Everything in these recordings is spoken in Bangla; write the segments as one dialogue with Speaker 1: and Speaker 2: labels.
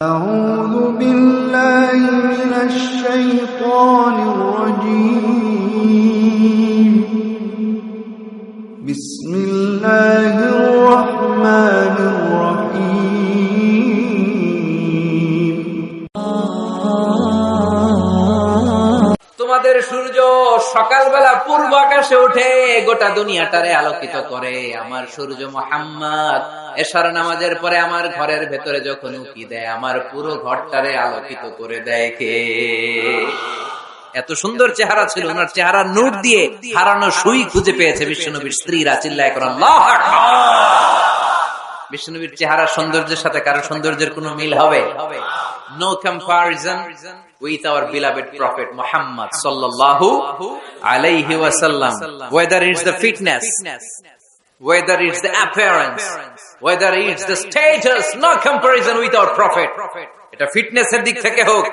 Speaker 1: أعوذ بالله من الشيطان الرجيم بسم الله الرحمن الرحيم
Speaker 2: তোমাদের সূর্য সকালবেলা পূর্ব আকাশে উঠে গোটা দুনিয়াটারে আলোকিত করে আমার সূর্য মোহাম্মদ এশার নামাজের পরে আমার ঘরের ভেতরে যখন উকি দেয়, আমার পুরো ঘরটারে আলোকিত করে দেয় কে? এত সুন্দর চেহারা ছিল, ওনার চেহারা নূর দিয়ে হারানো সুই খুঁজে পেয়েছে বিশ্বনবীর স্ত্রীরা, চিল্লায় করেন বিষ্ণুবীর চেহারা সৌন্দর্যের সাথে কারও সৌন্দর্যের কোনো মিল হবে? No comparison with our beloved prophet Muhammad sallallahu alayhi wasallam whether it's the fitness. Whether it's the appearance, whether it's the status, no comparison with our prophet. এটা ফিটনেসের দিক থেকে হোক,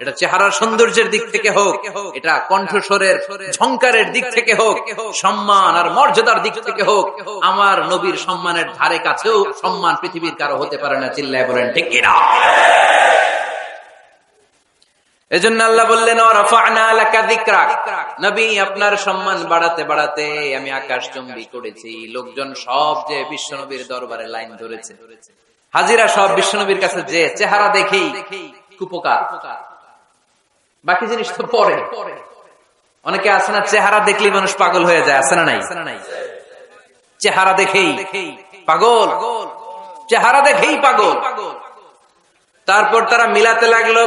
Speaker 2: এটা চেহারার সৌন্দর্যের দিক থেকে হোক, এটা কণ্ঠস্বরের ঝংকারের দিক থেকে হোক, সম্মান আর মর্যাদার দিক থেকে হোক, আমার নবীর সম্মানের ধারে কাছেও সম্মান পৃথিবীর কারও হতে পারে না, চিল্লায় বলেন, ঠিক কিনা? এজন্য আল্লাহ বললেন "ওয়ারাফা'না লাকা নবী, আপনার সম্মান বাড়াতে বাড়াতে আমি আকাশ চুম্বি করেছি। লোকজন সব যে বিশ্বনবীর দরবারে লাইন ধরেছে। হাজিরা সব বিশ্বনবীর কাছে যে চেহারা দেখেই কুপকার। বাকি জিনিস তো পরে। অনেকে আছে না, চেহারা দেখলেই মানুষ পাগল হয়ে যায়, আছে না নাই? চেহারা দেখেই পাগল। চেহারা দেখেই পাগল। তারপর তারা মিলাতে লাগল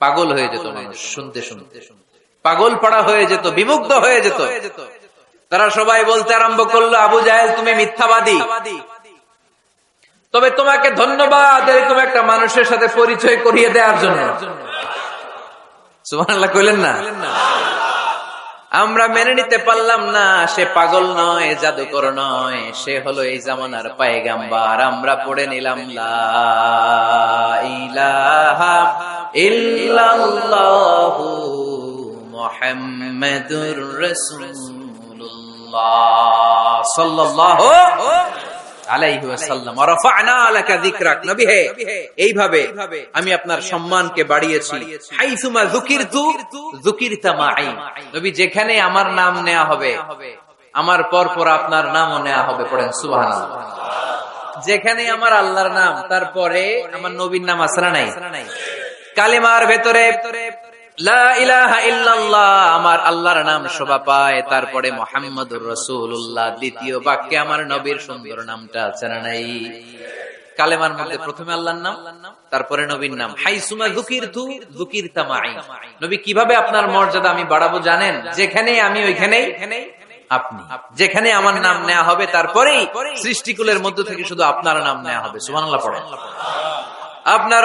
Speaker 2: পাগল হয়ে যেত মানুষ শুনতে শুনতে। পাগল পাড়া হয়ে যেত বিমুগ্ধ হয়ে যেত। তারা সবাই বলতে আরম্ভ করল আবু জাহেল তুমি মিথ্যাবাদী। তবে তোমাকে ধন্যবাদ এরকম একটা মানুষের সাথে পরিচয় করিয়ে দেওয়ার জন্য। সুবহানাল্লাহ কইলেন না। আমরা মেনে নিতে পারলাম না, সে পাগল নয়, জাদুকর নয়, সে হলো এই জামানার পায়গাম্বার। আমরা পড়ে নিলাম রসুল্লাহ ইল্লাল্লাহু মুহাম্মাদুর রাসূলুল্লাহ। সাল্লাল্লাহু এইভাবে আমি আপনার সম্মানকে বাড়িয়েছি। নবী যেখানে আমার নাম নেওয়া হবে আমার পর পর আপনার নামও নেওয়া হবে পড়েন সুবহানাল্লাহ। যেখানে আমার আল্লাহর নাম তারপরে আমার নবীর নাম না নাই। কালিমার ভেতরে আমার আল্লাহর নাম শোভা পায়। তারপরে মোহাম্মদুর রসুল্লাহ দ্বিতীয় বাক্যে আমার নবীর সুন্দর নামটা আছে না নাই? কালেমার মধ্যে প্রথমে আল্লাহর নাম, তারপরে নবীর নাম। হাইসুমা যুকির তু যুকির তামাই নবী কীভাবে আপনার মর্যাদা আমি বাড়াবো জানেন? যেখানে আমি, ওইখানেই আপনি। যেখানে আমার নাম নেওয়া হবে, তারপরেই সৃষ্টিকুলের মধ্য থেকে শুধু আপনার নাম নেওয়া হবে। সুবহানাল্লাহ পড়েন। আপনার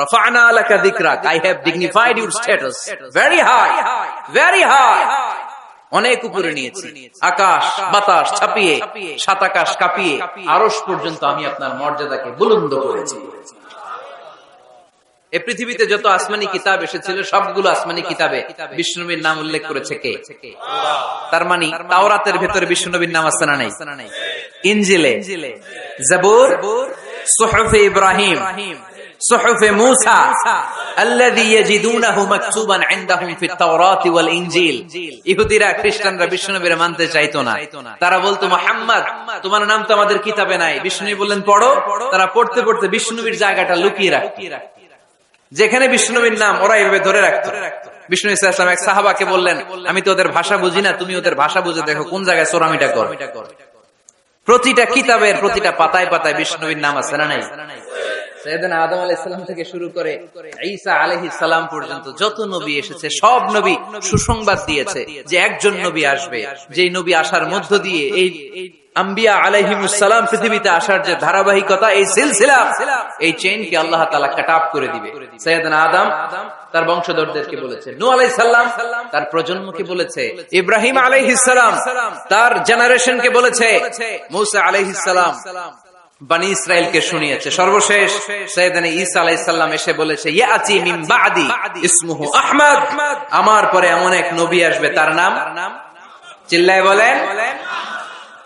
Speaker 2: রফানা লাকা যিকরাক I have dignified your status very high very high অনেক উপরে নিয়েছি। আকাশ, বাতাস ছাপিয়ে, সাত আকাশ কাঁপিয়ে আরস পর্যন্ত আমি আপনার মর্যাদাকে বুলন্দ করেছি। এই পৃথিবীতে যত আসমানি কিতাব এসেছিল, সবগুলো আসমানি কিতাবে বিষ্ণুনবীর নাম উল্লেখ করেছে কে? তার মানে তাওরাতের ভেতরে বিষ্ণুনবীর নাম আছে না নাই? জাবুর, সুহফে ইব্রাহিম صحف موسى الذي يجدونه مكتوبا عندهم في التوراة والإنجيل ইহুদিরা খ্রিস্টানরা বিষ্ণুনবীর মানতে চাইতো না তারা বলতো মোহাম্মদ তোমার নাম তো আমাদের কিতাবে নাই বিষ্ণু বললেন পড়ো তারা পড়তে পড়তে বিষ্ণুবীর জায়গাটা লুকিয়ে রাখতো যেখানে বিষ্ণুবীর নাম ওরা এভাবে ধরে রাখতো বিষ্ণু ইসলাম এক সাহাবাকে বললেন আমি তো ওদের ভাষা বুঝি না তুমি ওদের ভাষা বুঝে দেখো কোন জায়গায় সোরামিটা কর প্রতিটা কিতাবের প্রতিটা পাতায় পাতায় বিষ্ণুবীর নাম আছে না নাই আদম আলাইহিস সালাম থেকে শুরু করে ঈসা পর্যন্ত যত নবী এসেছে, সব নবী সুসংবাদ দিয়েছে যে একজন নবী আসবে। নবী আসার মধ্য দিয়ে এই ধারাবাহিকতা, এই সিলসিলা, এই আল্লাহ তাআলা কাট আপ করে দিবে। আদম তার বংশধরদেরকে বলেছে তার প্রজন্মকে বলেছে, ইব্রাহিম আলাইহিস সালাম তার জেনারেশনকে বলেছে, মূসা আলাইহিস সালাম বানি ইসরায়েলকে শুনিয়েছে। সর্বশেষ সৈয়দানি ঈসা আলাইসাল্লাম এসে বলেছে, ইয়াতি মিন বাদি ইসমুহু আহমদ। আমার পরে এমন এক নবী আসবে, তার নাম? চিল্লায় বলেন,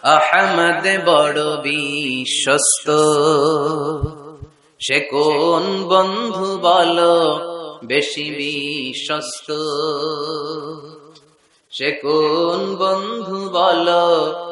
Speaker 2: আহমদ বড় বিশ্বস্ত। সে কোন বন্ধু বলো বেশি বিশ্বস্ত? সে কোন বন্ধু বলো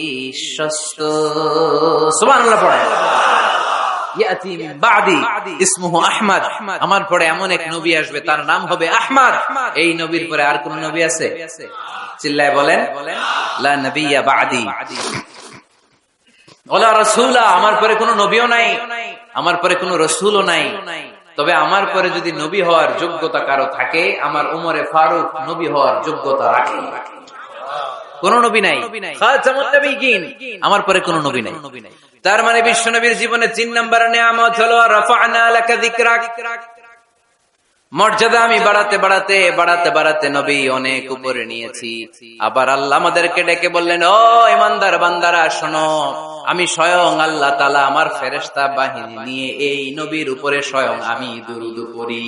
Speaker 2: বিশ্বস্ত। আমার পরে এমন এক নবী আসবে, তার নাম হবে আহমদ। এই নবীর পরে আর কোন নবী আছে? চিল্লায় বলেন বাদি। ওলা রাসূলা, আমার পরে কোনো নবীও নাই, আমার পরে কোনো রসুলও নাই। তবে আমার পরে যদি নবী হওয়ার যোগ্যতা কারও থাকে, আমার উমরে ফারুক নবী হওয়ার যোগ্যতা রাখে। কোন নবী নাই। আমার পরে কোন নবী নাই। তার মানে বিশ্ব নবীর জীবনে তিন নম্বর নিয়ামত হলো মর্যাদা আমি বাড়াতে বাড়াতে বাড়াতে বাড়াতে নবী অনেক উপরে নিয়েছি। আবার আল্লাহ আমাদেরকে ডেকে বললেন ও ইমানদার বান্দারা শোনো আমি স্বয়ং আল্লাহ তালা আমার ফেরেস্তা বাহিনী নিয়ে এই নবীর উপরে স্বয়ং আমি দুরুদ পড়ি।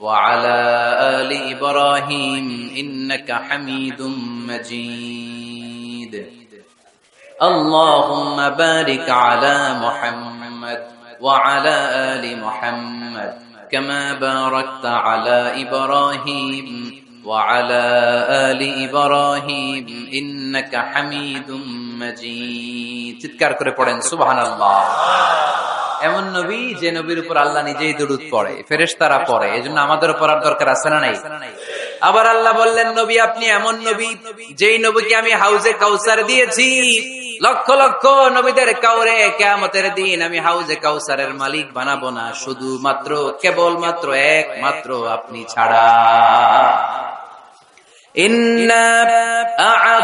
Speaker 2: وعلى آل إبراهيم إنك حميد مجيد اللهم بارك على محمد وعلى آل محمد كما باركت على إبراهيم وعلى آل إبراهيم إنك حميد مجيد চিৎকার করে পড়েন সুবহানাল্লাহ এমন নবী যে নবীর উপর আল্লাহ নিজেই দুরুদ পড়ে ফেরেস তারা পড়ে এই জন্য আমাদের উপর আর দরকার আছে না নাই? আবার আল্লাহ বললেন, নবী, আপনি এমন নবী যেই নবীকে আমি হাউজে কাউসার দিয়েছি। লক্ষ লক্ষ নবীদের কাউরে কেমতের দিন আমি হাউজে কাউসারের মালিক বানাবো না শুধু মাত্র কেবল মাত্র একমাত্র আপনি ছাড়া। ইন্না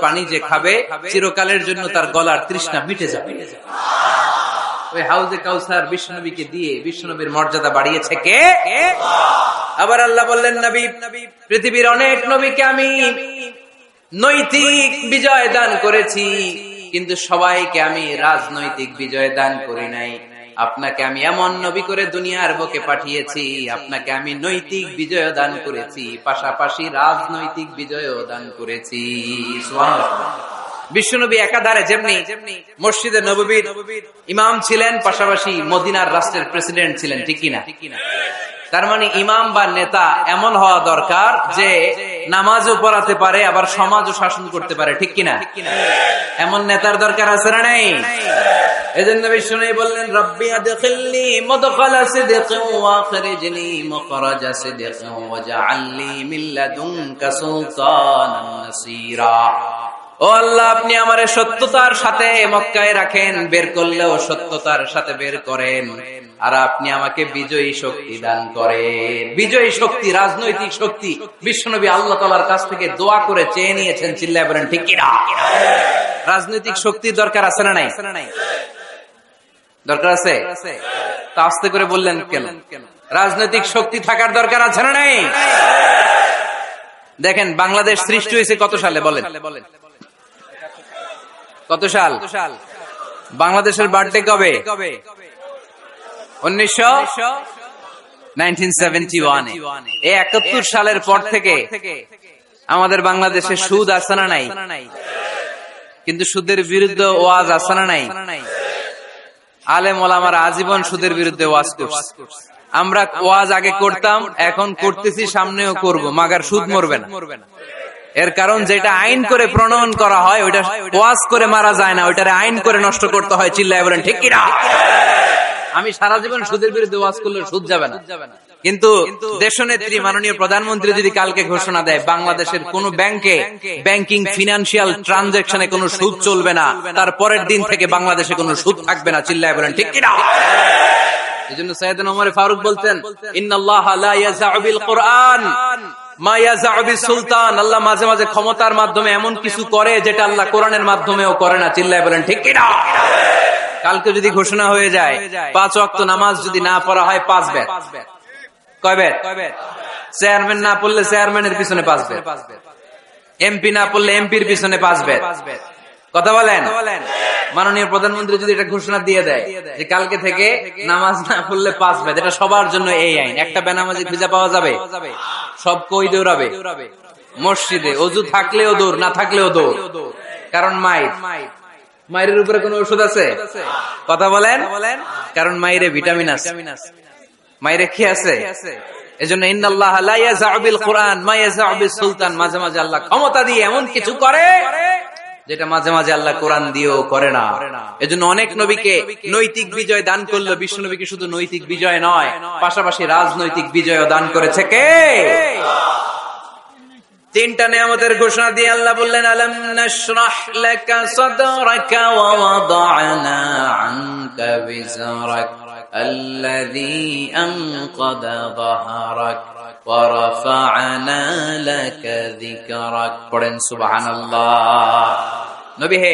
Speaker 2: পানি যে খাবে, চিরকালের জন্য তার গলার তৃষ্ণা মিটে যাবে। ওই হাউজে কাউসার বিশ্বনবীকে দিয়ে বিশ্বনবীর মর্যাদা বাড়িয়েছে কে? আবার আল্লাহ বললেন, নবী, পৃথিবীর অনেক নবীকে আমি নৈতিক বিজয় দান করেছি, কিন্তু সবাইকে আমি রাজনৈতিক বিজয় দান করি নাই আপনাকে আমি এমন নবী করে দুনিয়ার বুকে পাঠিয়েছি, আপনাকে আমি নৈতিক বিজয় দান করেছি, পাশাপাশি রাজনৈতিক বিজয় দান করেছি। বিশ্বনবী একাধারে যেমনি মসজিদে নববীর ইমাম ছিলেন, পাশাপাশি মদিনার রাষ্ট্রের প্রেসিডেন্ট ছিলেন, ঠিক কিনা? তার মানে ইমাম বা নেতা এমন হওয়া দরকার যে নামাজও পড়াতে পারে, আবার সমাজও শাসন করতে পারে, ঠিক কিনা? এমন নেতার দরকার আছে না নেই? এজন্য বিষ্ণু বললেন, রব্বি আদখিলনি মুদখালা সিদকিন ওয়া আখরিজনি মুখরাজা সিদকিন ওয়াজআলনি মিন লাদুনকা সুলতানান নাসীরা। ও আল্লাহ, আপনি আমারে সত্যতার সাথে মক্কায় রাখেন, বের করলেও সত্যতার সাথে বের করেন। আর আপনি আমাকে বিজয়ী শক্তি দান করেন। বিজয়ী শক্তি, রাজনৈতিক শক্তি। বিশ্বনবী আল্লাহ তালার কাছ থেকে দোয়া করে চেয়ে নিয়েছেন, চিল্লায় বলেন, ঠিক কিনা? রাজনৈতিক শক্তির দরকার আছে না নাই? দরকার আছে? তা আস্তে করে বললেন কেন? রাজনৈতিক শক্তি থাকার দরকার আছে না নাই? দেখেন, বাংলাদেশ সৃষ্টি হয়েছে কত সালে বলেন? কত সাল? বাংলাদেশের বার্থডে কবে? উনিশশো একাত্তর সালের পর থেকে আমাদের বাংলাদেশে সুদ আছে না নাই? কিন্তু সুদের বিরুদ্ধে ওয়াজ আছে না নাই? আলেম ওলামার আজীবন সুদের বিরুদ্ধে ওয়াজ করছে। আমরা ওয়াজ আগে করতাম, এখন করতেছি, সামনেও করব, মাগার সুদ মরবে না। এর কারণ যেটা আইন করে প্রণয়ন করা হয় ওইটা ওয়াজ করে মারা যায় না ওইটারে আইন করে নষ্ট করতে হয় চিল্লায় বলেন ঠিক কিনা? আমি সারা জীবন সুদের বিরুদ্ধে ওয়াজ করলে সুদ যাবে না। কিন্তু দেশনেত্রী মাননীয় প্রধানমন্ত্রী যদি কালকে ঘোষণা দেয় বাংলাদেশের কোন ব্যাংকে ব্যাংকিং ফিনান্সিয়াল ট্রানজাকশনে কোনো সুদ চলবে না তার পরের দিন থেকে বাংলাদেশে কোনো সুদ থাকবে না চিল্লায় বলেন ঠিক কিনা? এই জন্য সৈয়দ ওমর ফারুক বলতেন কোরআন সুলতান। আল্লাহ মাঝে মাঝে ক্ষমতার মাধ্যমে এমন কিছু করে যেটা আল্লাহ কোরআনের মাধ্যমেও করে না। চিল্লায় বলেন ঠিক কিনা? কালকে যদি ঘোষণা হয়ে যায় পাঁচ ওয়াক্ত নামাজ যদি না পড়া হয় পাঁচ ব্যাট কয় ব্যাট চেয়ারম্যান না পড়লে চেয়ারম্যানের পিছনে পাঁচ ব্যাট এমপি না পড়লে এমপির পিছনে পাঁচ ব্যাট কথা বলেন। মাননীয় প্রধানমন্ত্রী যদি এটা ঘোষণা দিয়ে দেয় যে কালকে থেকে নামাজ না পড়লে পাঁচ বেদ এটা সবার জন্য এই আইন। একটা বেনামাজি ভিজা পাওয়া যাবে? সব কই দৌড়াবে? মসজিদে অজু থাকলেও দৌড়, না থাকলেও দৌড়। কারণ মায়ের। মায়ের উপরে কোনো ওষুধ আছে? কথা বলেন। কারণ মায়ের ভিটামিন আছে। মায়ের কি আছে? মাঝে আল্লাহ ক্ষমতা দিয়ে এমন কিছু করে। যেটা মাঝে মাঝে আল্লাহ কোরআন দিয়েও করে না। এজন্য অনেক নবীকে নৈতিক বিজয় দান করল বিশ্ব নবীকে শুধু নৈতিক বিজয় নয় পাশাপাশি রাজনৈতিক বিজয় দান করেছে কে? তিনটা নিয়ামতের ঘোষণা দিয়ে আল্লাহ বললেন আলম নাশরাহ ورفعنا لك ذكرك পড়েন সুবহানাল্লাহ নবী হে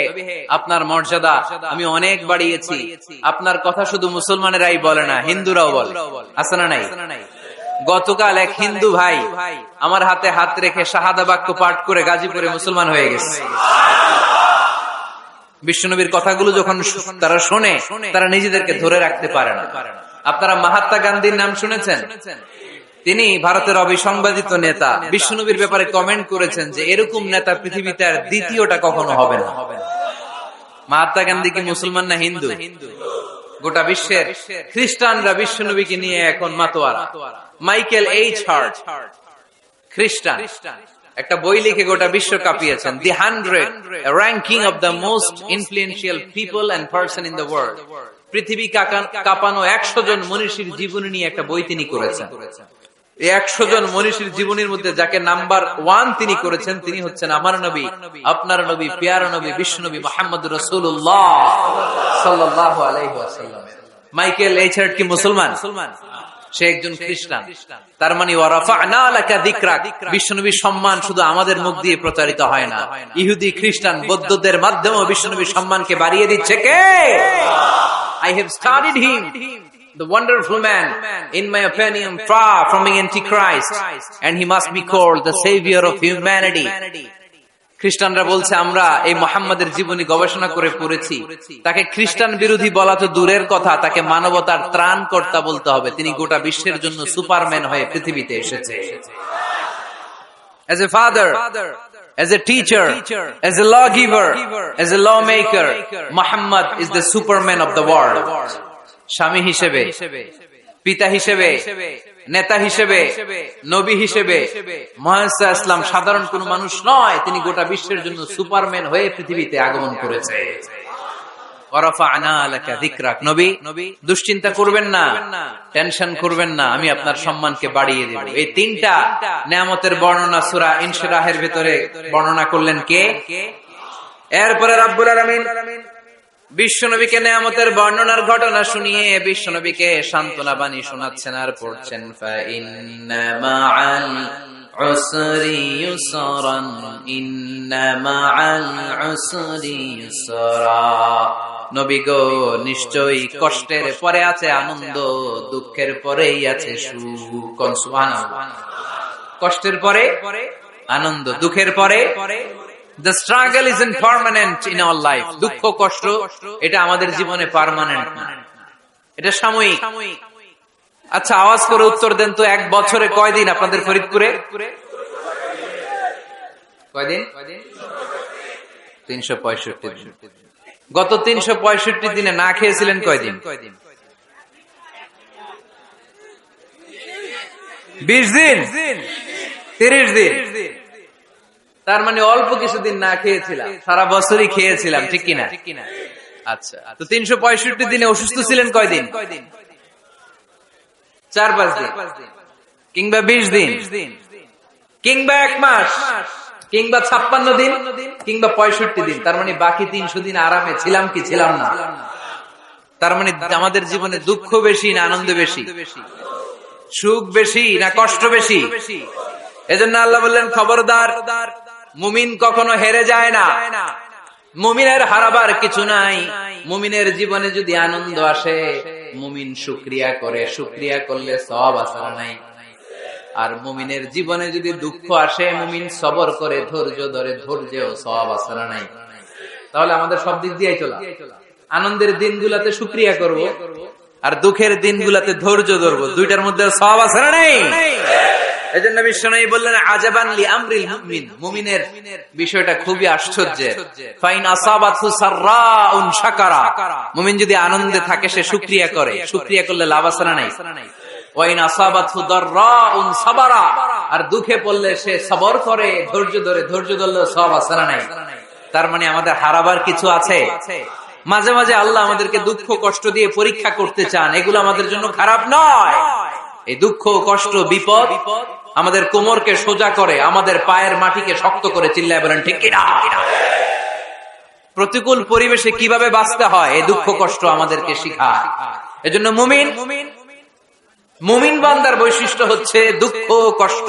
Speaker 2: আপনার মর্যাদা আমি অনেক বাড়িয়েছি আপনার কথা শুধু মুসলমানেরাই বলে না হিন্দুরাও বলে আছে না নাই গতকাল এক হিন্দু ভাই আমার হাতে হাত রেখে শাহাদা বাক্য পাঠ করে গাজীপুরে মুসলমান হয়ে গেছে বিশ্বনবীর কথাগুলো যখন তারা শোনে তারা নিজেদেরকে ধরে রাখতে পারে না আপনারা মহাত্মা গান্ধীর নাম শুনেছেন তিনি ভারতের অবিসংবাদিত নেতা। বিশ্বনবীর ব্যাপারে কমেন্ট করেছেন যে, এরকম নেতা পৃথিবীতে আর দ্বিতীয়টা কখনো হবে না। মহাত্মা গান্ধী কি মুসলমান না হিন্দু? গোটা বিশ্বের খ্রিস্টানরা বিশ্বনবীকে নিয়ে এখন মাতোয়ারা। মাইকেল এইচ হার্ট, খ্রিস্টান। একটা বই লিখে গোটা বিশ্ব কাঁপিয়েছেন। The hundred ranking of the most influential people and person in the world পৃথিবী কাঁপানো একশো জন মনীষীর জীবনী নিয়ে একটা বই তিনি করেছেন। একশো জন মনীষীর জীবনীর মধ্যে যাকে নাম্বার ওয়ান তিনি করেছেন তিনি হচ্ছেন আমার নবী আপনার নবী পিয়ার নবী বিশ্ব নবী মোহাম্মদ রসুল্লাহ সাল্লাহ আলাইসাল্লাম মাইকেল কি মুসলমান? সে একজন খ্রিস্টান। তার মানে বিশ্বনবীর সম্মান শুধু আমাদের মুখ দিয়ে প্রচারিত হয় না। ইহুদি খ্রিস্টান বৌদ্ধদের মাধ্যমে বিশ্বনবীর সম্মানকে বাড়িয়ে দিচ্ছে কে? I have studied him, the wonderful man, in my opinion, far from being antichrist, and he must be called the savior of humanity. খ্রিস্টানরা বলছে আমরা এই মোহাম্মদের জীবনী গবেষণা করে পড়েছি তাকে খ্রিস্টান বিরোধী বলা তো দূরের কথা তাকে মানবতার ত্রাণ কর্তা বলতে হবে তিনি গোটা বিশ্বের জন্য সুপারম্যান হয়ে পৃথিবীতে এসেছে as a father, as a teacher, as a lawgiver, as a lawmaker, Muhammad is the superman of the world. স্বামী হিসেবে, পিতা হিসেবে, নেতা হিসেবে, নবী হিসেবে মহাসা ইসলাম সাধারণ কোন মানুষ নয়, তিনি গোটা বিশ্বের জন্য সুপারম্যান হয়ে পৃথিবীতে আগমন করেছে। দুশ্চিন্তা করবেন না, টেনশন করবেন না, আমি আপনার সম্মানকে বাড়িয়ে দেব। এই তিনটা নিয়ামতের বর্ণনা সুরা ইনশরাহের ভেতরে বর্ণনা করলেন কে? এরপরে রাব্বুল আলামিন বিশ্বনবীকে নেয়ামতের বর্ণনার ঘটনা শুনিয়ে বিশ্বনবীকে সান্ত্বনা বাণী শোনাচ্ছেন আর পড়ছেন গো কষ্টের পরে আছে আনন্দ, দুঃখের পরেই আছে সুখ। কষ্টের পরে, আনন্দ, দুঃখের পরে The struggle isn't permanent in our life. দুঃখ কষ্ট, এটা আমাদের জীবনে পার্মানেন্ট এটা সাময়িক। আচ্ছা আওয়াজ করে উত্তর দেন তো এক বছরে কয়দিন আপনাদের ফরিদপুরে? কয়দিন? তিনশো পঁয়ষট্টি গত তিনশো পঁয়ষট্টি দিনে না খেয়েছিলেন কয়দিন? বিশ দিন? তিরিশ দিন? তার মানে অল্প কিছুদিন না খেয়েছিলাম। সারা বছরই খেয়েছিলাম, ঠিক কিনা? আচ্ছা তো তিনশো পঁয়ষট্টি দিনে অসুস্থ ছিলেন কয়দিন? চার পাঁচ দিন। কিংবা বিশ দিন। কিংবা এক মাস। কিংবা ছাপ্পান্ন দিন। কিংবা পঁয়ষট্টি দিন। তার মানে বাকি তিনশো দিন আরামে ছিলাম কি ছিলাম না? তার মানে আমাদের জীবনে দুঃখ বেশি না আনন্দ বেশি? সুখ বেশি না কষ্ট বেশি? এজন্য আল্লাহ বললেন, খবরদার মুমিন কখনো হেরে যায় না। মুমিনের হারাবার কিছু নাই। মুমিনের জীবনে যদি আনন্দ আসে, মুমিন সুক্রিয়া করে। সুক্রিয়া করলে সব আসার নাই। আর মুমিনের জীবনে যদি দুঃখ আসে, মুমিন সবর করে, ধৈর্য ধরে ধৈর্য সব আসার নাই। তাহলে আমাদের সব দিক দিয়ে চলা। আনন্দের দিনগুলাতে সুক্রিয়া করব, আর দুঃখের দিনগুলাতে ধৈর্য ধরবো। দুইটার মধ্যে সব না নেই। বিশ্বনবী বললেন আমরিল মুমিন। মুমিনের বিষয়টা খুবই আশ্চর্যের। ফাইন সাররাউন শাকারা। মুমিন যদি আনন্দে থাকে, সে শুকরিয়া করে। শুকরিয়া করলে লাভ আছে নাই? ওয়াইন আসাবাতহু দাররাউন সাবারা। আর দুঃখে পড়লে সে সবর করে, ধৈর্য ধরে, ধৈর্য ধরলে সব আছে নাই? তার মানে আমাদের হারাবার কিছু আছে? মাঝে মাঝে আল্লাহ আমাদেরকে দুঃখ কষ্ট দিয়ে পরীক্ষা করতে চান। এগুলো আমাদের জন্য খারাপ নয়। এই দুঃখ কষ্ট বিপদ আমাদের কোমরকে সোজা করে আমাদের পায়ের মাটিকে শক্ত করে চিল্লায় বলেন, ঠিক প্রতিকূল পরিবেশে কীভাবে বাঁচতে হয়? এই দুঃখ কষ্ট আমাদেরকে শিখায়। এজন্য মুমিন মুমিন বান্দার বৈশিষ্ট্য হচ্ছে দুঃখ, কষ্ট।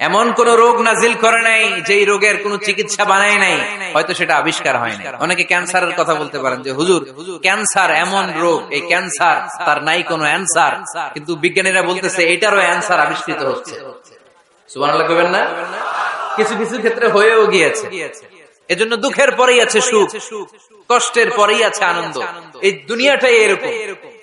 Speaker 2: এমন কোন রোগ নাজিল করে নাই, যেই রোগের কোন চিকিৎসা বানায় নাই, হয়তো সেটা আবিষ্কার হয় না অনেকে ক্যান্সারের কথা বলতে পারেন যে, হুজুর, ক্যান্সার এমন রোগ, এই ক্যান্সার তার নাই কোনো অ্যান্সার। কিন্তু বিজ্ঞানীরা বলতেছে, এটারও অ্যান্সার আবিষ্কৃত হচ্ছে। না? কিছু কিছু ক্ষেত্রে হয়েও গিয়েছে। এজন্য দুঃখের পরেই আছে সুখ, কষ্টের পরেই আছে আনন্দ। এই দুনিয়াটাই এরকম।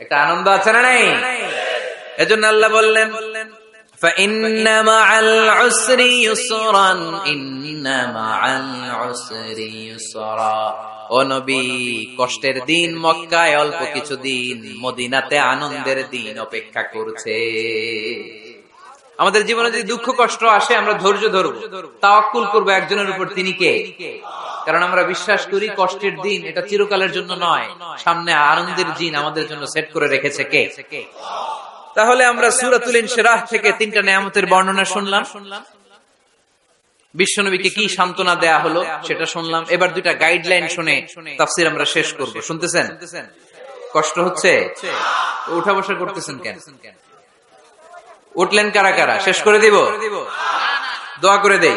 Speaker 2: একটা আনন্দ আছে না নাই? এজন্য আল্লাহ বললেন কষ্টের দিন মক্কায় অল্প কিছু দিন, মদিনাতে আনন্দের দিন অপেক্ষা করছে। আমাদের জীবনে যদি দুঃখ কষ্ট আসে, আমরা ধৈর্য ধরবো। তাওয়াক্কুল করব একজনের উপর, তিনি কে? কারণ আমরা বিশ্বাস করি কষ্টের দিন এটা চিরকালের জন্য নয়। সামনে আনন্দের দিন আমাদের জন্য সেট করে রেখেছে কে? তাহলে আমরা সুরাতুল ইনশিরাহ থেকে তিনটা নিয়ামতের বর্ণনা শুনলাম। বিশ্বনবীকে কি সান্ত্বনা দেয়া হলো? সেটা শুনলাম। এবার দুইটা গাইডলাইন শুনে তাফসির আমরা শেষ করব। শুনতেছেন? কষ্ট হচ্ছে? উঠা বসা করতেছেন কেন? উঠলেন কারা কারা? শেষ করে দিব? দোয়া করে দেই।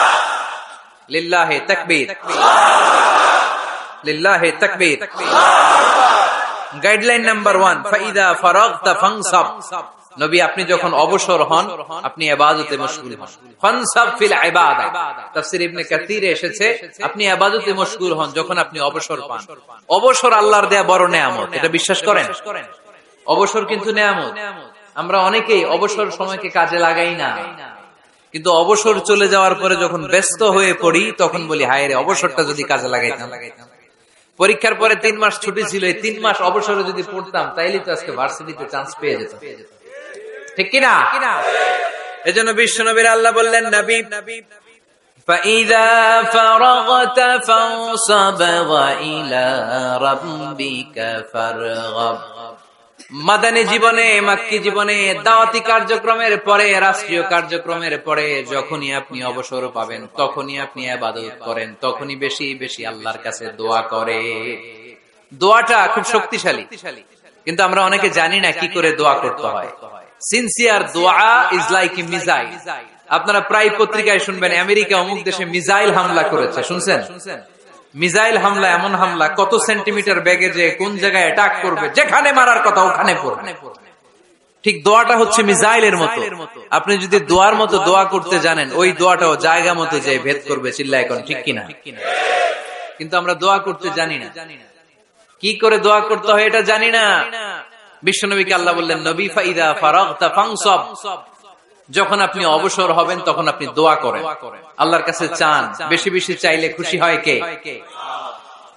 Speaker 2: লিল্লাহে তাকবীর। লিল্লাহে তাকবীর। গাইডলাইন নাম্বার ওয়ান, ফাইদা ফাংসাব নবী, আপনি যখন অবসর হন, আপনি ইবাদতে মশগুল হন। ফানসাব ফিল ইবনে এসেছে, আপনি ইবাদতে মশগুল হন যখন আপনি অবসর পান। অবসর আল্লাহর দেয়া বড় নেয়ামত, এটা বিশ্বাস করেন? অবসর কিন্তু নেয়ামত। আমরা অনেকেই অবসর সময়কে কাজে লাগাই না। কিন্তু অবসর চলে যাওয়ার পরে যখন ব্যস্ত হয়ে পড়ি তখন বলি হায় রে অবসরটা যদি কাজে লাগাইতাম পরীক্ষার পরে তিন মাস ছুটি ছিল এই তিন মাস অবসরে যদি পড়তাম তাইলে তো আজকে ভার্সিটিতে চান্স পেয়ে যেত ঠিক কিনা এজন্য বিশ্ব নবীর আল্লাহ বললেন নবী فإذا فرغت فانصب وإلى ربك فارغب মাদানী জীবনে, মাক্কি জীবনে, দাওয়াতি কার্যক্রমের পরে, রাষ্ট্রীয় কার্যক্রমের পরে যখনই আপনি অবসর পাবেন, তখনই আপনি আবাদত করেন, তখনই বেশি বেশি আল্লাহর কাছে দোয়া করে। দোয়াটা খুব শক্তিশালী। কিন্তু আমরা অনেকে জানি না কি করে দোয়া করতে হয়। সিনসিয়ার দোয়া ইজ লাইক এ মিসাইল আপনারা প্রায় পত্রিকায় শুনবেন, আমেরিকা অমুক দেশে মিজাইল হামলা করেছে শুনছেন শুনছেন? মিসাইল হামলা, এমন হামলা, কত সেন্টিমিটার ব্যাগে যে কোন জায়গায় অ্যাটাক করবে, যেখানে মারার কথা ওখানে পড়বে। ঠিক দোয়াটা হচ্ছে মিসাইলের মতো। আপনি যদি দোয়ার মতো দোয়া করতে জানেন, ওই দোয়াটাও জায়গা মতো যে ভেদ করবে চিল্লা এখন ঠিক কিনা? কিন্তু আমরা দোয়া করতে জানি না। কি করে দোয়া করতে হয় এটা জানি না। বিশ্বনবীকে আল্লাহ বললেন, নবী ফাইদা ফারাগতা ফাংসব। যখন আপনি অবসর হবেন, তখন আপনি দোয়া করেন। আল্লাহর কাছে চান, বেশি বেশি চাইলে খুশি হয় কে?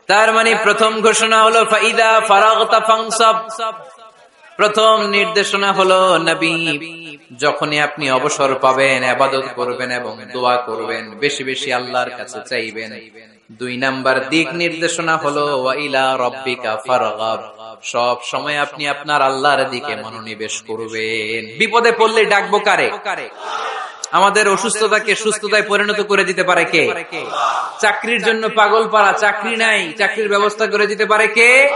Speaker 2: তার মানে প্রথম ঘোষণা হলো প্রথম নির্দেশনা হলো, নবী, যখনই আপনি অবসর পাবেন, আবাদত করবেন এবং দোয়া করবেন, বেশি বেশি আল্লাহর কাছে চাইবেন। দুই নাম্বার দিক নির্দেশনা হলো ওয়াইলা রব্বিকা ফারগাব। সব সময় আপনি আপনার আল্লাহর দিকে মনোনিবেশ করবেন। বিপদে পড়লে ডাকবো কারে? আমাদের অসুস্থতাকে সুস্থতায় পরিণত করে দিতে পারে কে? চাকরির জন্য পাগল পাড়া, চাকরি নাই, চাকরির ব্যবস্থা করে দিতে পারে কে?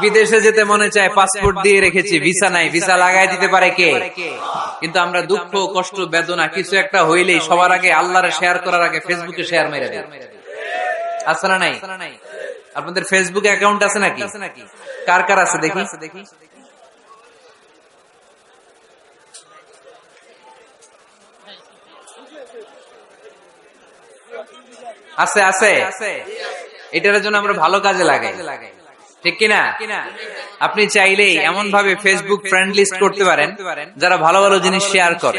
Speaker 2: বিদেশে যেতে মনে চায়, পাসপোর্ট দিয়ে রেখেছি, ভিসা নাই, ভিসা লাগাই দিতে পারে কে? কিন্তু আমরা দুঃখ, কষ্ট, বেদনা কিছু একটা হইলেই সবার আগে আল্লাহরে শেয়ার করার আগে ফেসবুকে শেয়ার মেরে দেয় আছে না নাই? আপনাদের ফেসবুক অ্যাকাউন্ট আছে নাকি? কার কার আছে দেখি? দেখি আছে আছে। এটার জন্য আমরা ভালো কাজে লাগাই। ঠিক কিনা আপনি চাইলেই এমন ভাবে ফেসবুক ফ্রেন্ড লিস্ট করতে পারেন, যারা ভালো ভালো জিনিস শেয়ার করে।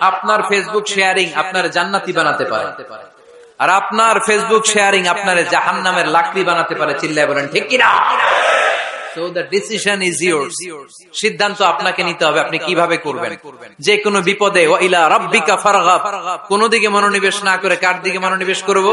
Speaker 2: আপনার ফেসবুক শেয়ারিং আপনার জান্নাতি বানাতে পারে। আর আপনার ফেসবুক শেয়ারিং আপনার জাহান নামের লাকড়ি বানাতে পারে, চিল্লায় বলেন, ঠিক কিনা? দিকে মনোনিবেশ না করে কার দিকে মনোনিবেশ করব?